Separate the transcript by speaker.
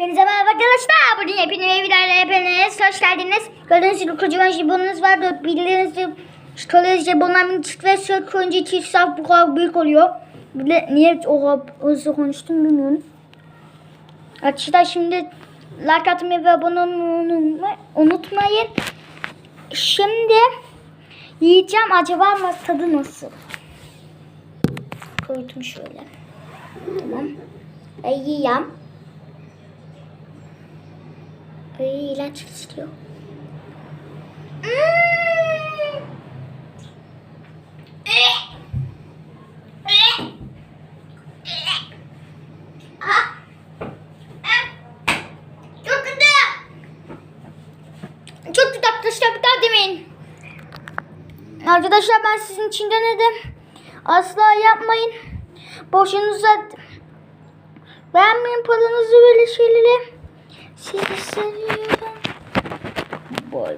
Speaker 1: Hepinize merhaba arkadaşlar. Bugün hepinize videoyla hepiniz hoş geldiniz. Gördüğünüz gibi kocaman jibonunuz var. Bildiğiniz gibi kolej jibonlarının çıt ve sırt koyunca iki saat bu kadar büyük oluyor. Bir de niye o kadar hızlı konuştum bilmiyorum. Arkadaşlar şimdi like atmayı ve abone olmayı unutmayın. Şimdi yiyeceğim acaba ama tadı nasıl? Koydum şöyle. Tamam. E, yiyeceğim. Ay ilaç istiyor. Çok kötü. Arkadaşlar ben sizin için denedim. Asla yapmayın. Boşunuza beğenmeyin paranızı böyle şeyleri. Sizi seviyorum. Bay.